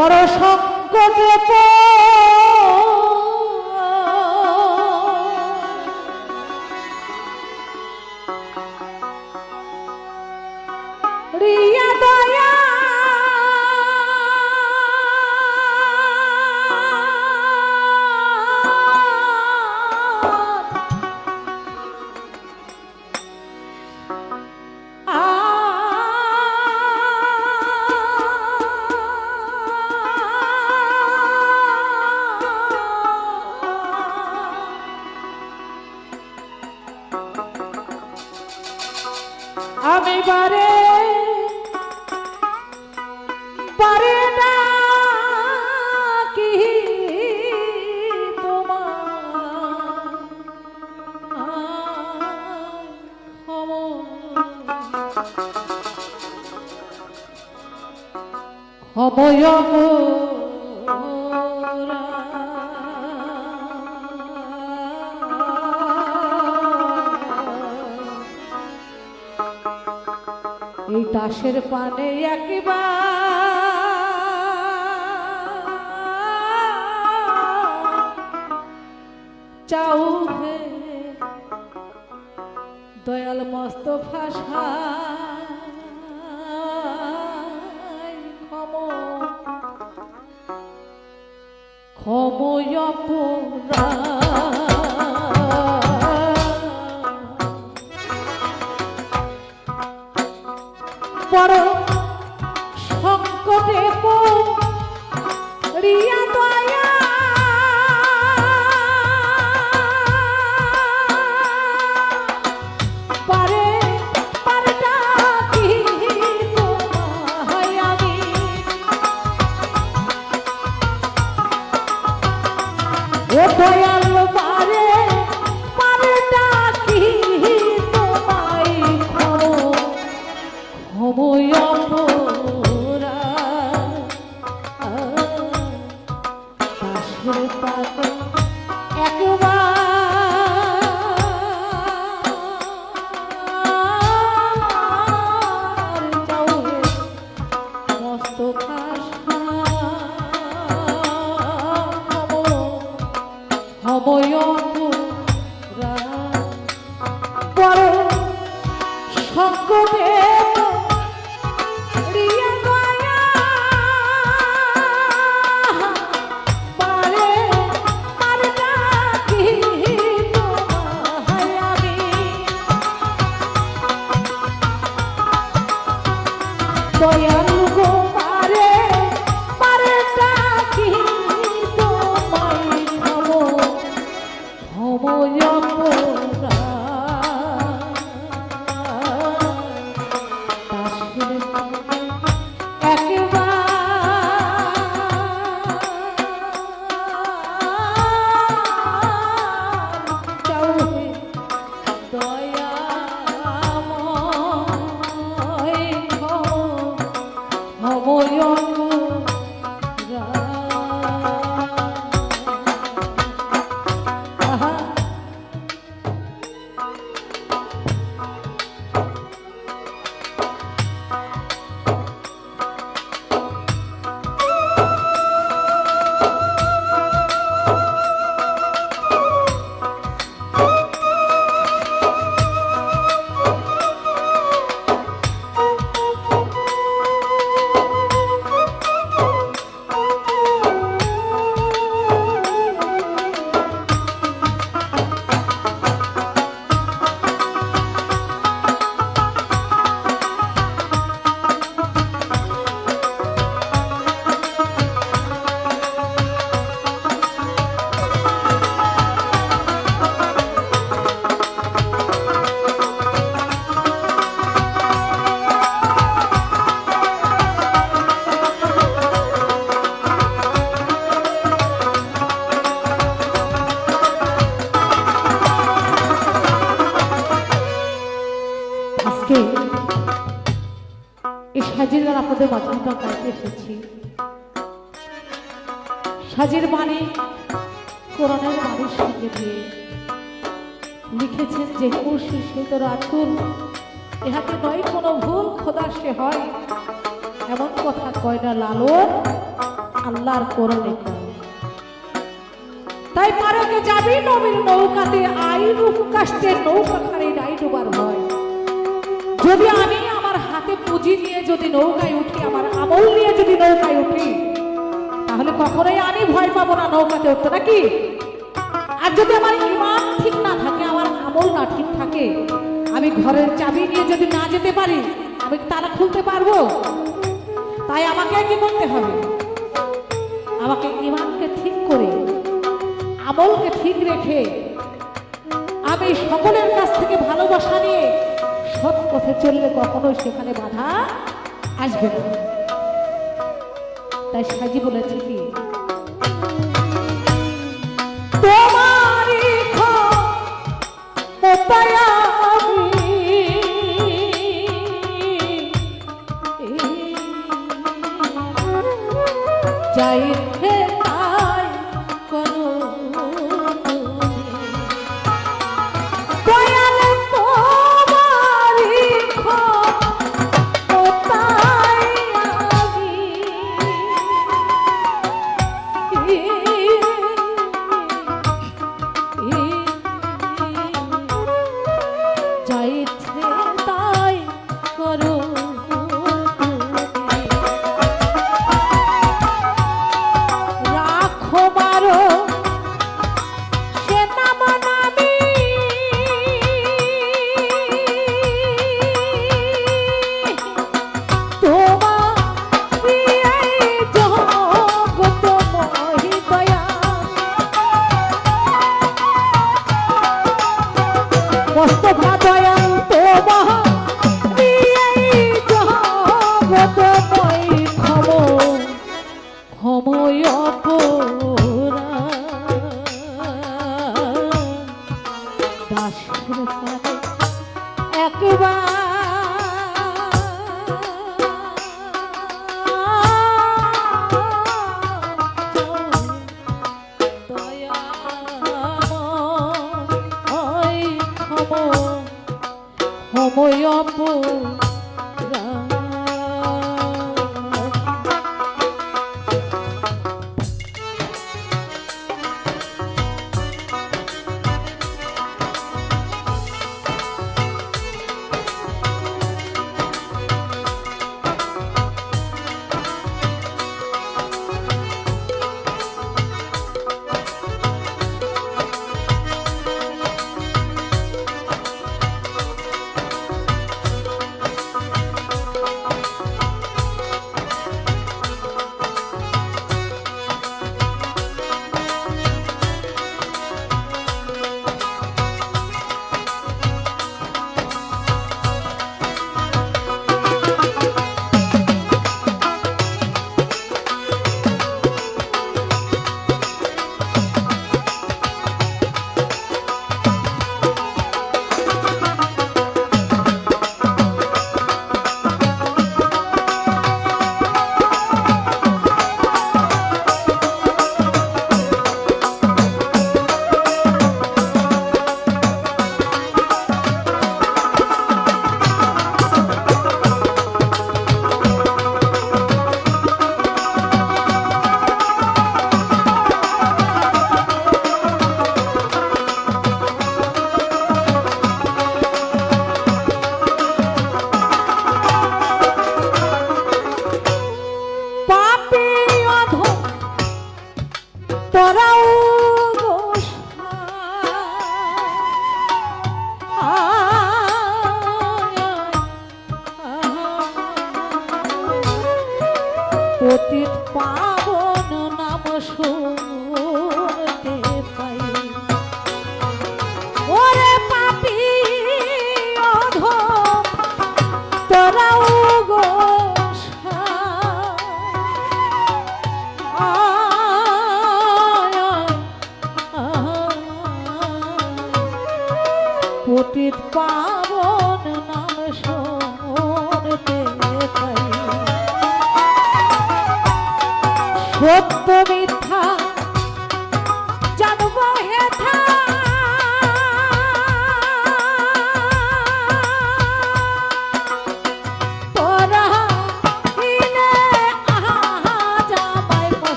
বড় সংকটে সময় এই তাসের পানে একবার চাউ হে দয়াল মস্ত ভাষা। ক্ষময় আজকে এই সাজির গান আপনাদের আমরা গাইতে এসেছি। সাজির মানে কোরআনের মানুষ সঙ্গে দিয়ে। লিখেছেন যে খুশি সে তোর আচুল ইহাতে নয় কোনো ভুল, খোদা সে হয়। এমন কথা কয় না লালন, আল্লাহর করণে তাই পারকে যাবি নবীর নৌকাতে, আইন কাষ্টে নৌকা খালি নাই ডুবার যদি আমি আমার হাতে পুঁজি নিয়ে যদি নৌকায় উঠি, আমার আমল নিয়ে যদি নৌকায় উঠি, তাহলে কখনোই আমি ভয় পাবো না নৌকাতে উঠতে, নাকি? আর যদি আমার ইমান ঠিক না থাকে, আমার আমল না ঠিক থাকে, আমি ঘরের চাবি নিয়ে যদি না যেতে পারি, আমি তালা খুলতে পারব? তাই আমাকে কি করতে হবে? আমাকে ইমানকে ঠিক করে, আমলকে ঠিক রেখে, আমি সকলের কাছ থেকে ভালোবাসা নিয়ে সৎ পথে চললে কখনো সেখানে বাধা আসবে না। তাই সাজি বলেছে কি যাই সময় সত্য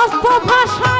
মস্ত ভাষা